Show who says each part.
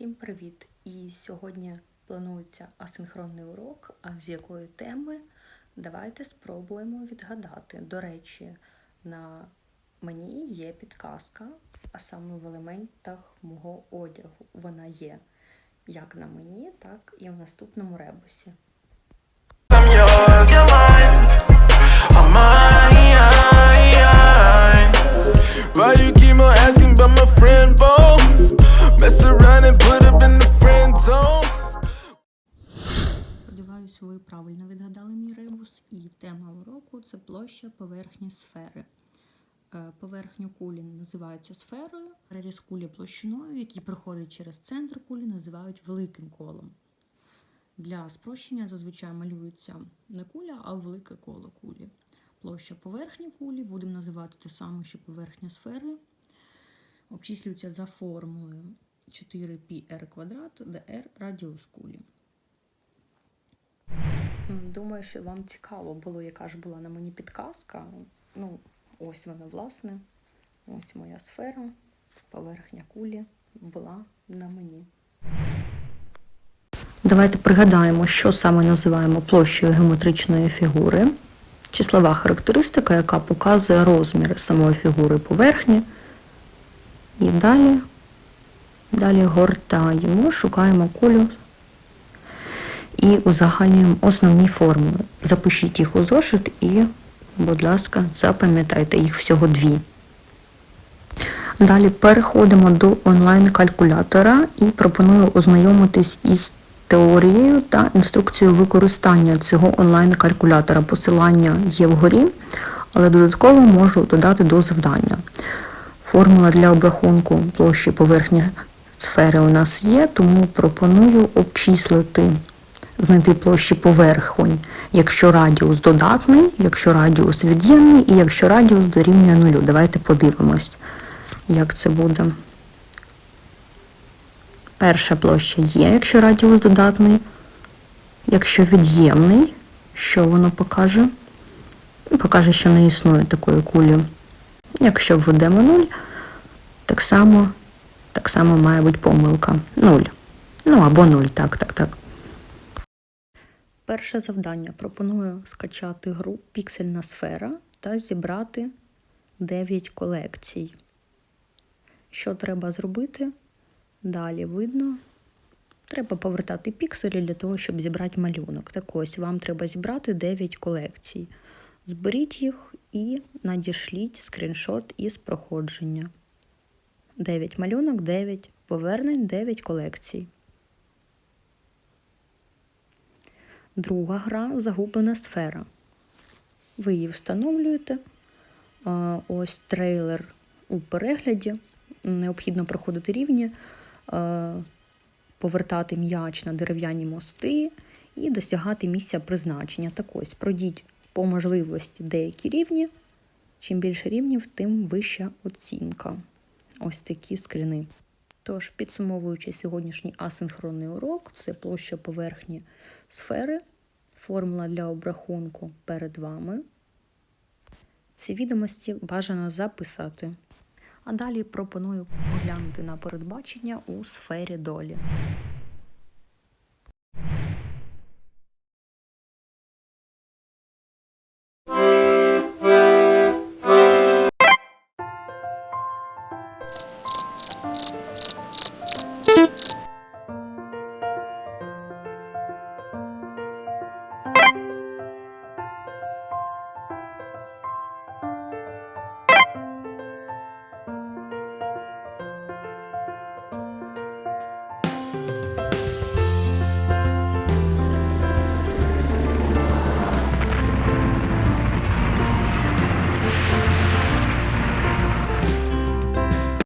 Speaker 1: Всім привіт! І сьогодні планується асинхронний урок. А з якої теми? Давайте спробуємо відгадати. До речі, на мені є підказка, а саме в елементах мого одягу. Вона є як на мені, так і в наступному ребусі.
Speaker 2: Why you keep on asking about my friend, Bo? Mess around and put up in the friend zone.
Speaker 1: Сподіваюсь, ви правильно відгадали мій ребус. І тема уроку це площа поверхні сфери. Е, Поверхню кулі називаються сферою, переріз кулі площиною, який проходить через центр кулі, називають великим колом. Для спрощення зазвичай малюється не куля, а велике коло кулі. Площа поверхні кулі будемо називати те саме, що поверхня сфери. Обчислюється за формулою 4πr квадрат, де r радіус кулі. Думаю, що вам цікаво було, яка ж була на мені підказка. Ну, ось вона, власне. Ось моя сфера, поверхня кулі була на мені. Давайте пригадаємо, що саме називаємо площею геометричної фігури. Числова характеристика, яка показує розміри самої фігури поверхні. І далі, далі гортаємо, шукаємо кулю і узагальнюємо основні формули. Запишіть їх у зошит і, будь ласка, запам'ятайте їх всього дві. Далі переходимо до онлайн-калькулятора і пропоную ознайомитись із теорією та інструкцією використання цього онлайн-калькулятора. Посилання є вгорі, але додатково можу додати до завдання. Формула для обрахунку площі поверхні сфери у нас є, тому пропоную обчислити, знайти площі поверхонь, якщо радіус додатний, якщо радіус від'ємний і якщо радіус дорівнює нулю. Давайте подивимось, як це буде. Перша площа є, якщо радіус додатний. Якщо від'ємний, що воно покаже? Покаже, що не існує такої кулі. Якщо введемо 0, так само, так само має бути помилка. 0. Ну або 0, так, так, так. Перше завдання. Пропоную скачати гру Піксельна сфера та зібрати 9 колекцій. Що треба зробити? Далі видно. Треба повертати пікселі для того, щоб зібрати малюнок. Так ось, вам треба зібрати 9 колекцій. Зберіть їх і надішліть скріншот із проходження. 9 малюнок, 9 повернень, 9 колекцій. Друга гра загублена сфера. Ви її встановлюєте. Ось трейлер у перегляді. Необхідно проходити рівні, повертати м'яч на дерев'яні мости і досягати місця призначення. Так ось пройдіть по можливості деякі рівні. Чим більше рівнів, тим вища оцінка. Ось такі скріни. Тож, підсумовуючи сьогоднішній асинхронний урок, це площа поверхні сфери, формула для обрахунку перед вами. Ці відомості бажано записати. А далі пропоную поглянути на передбачення у сфері долі.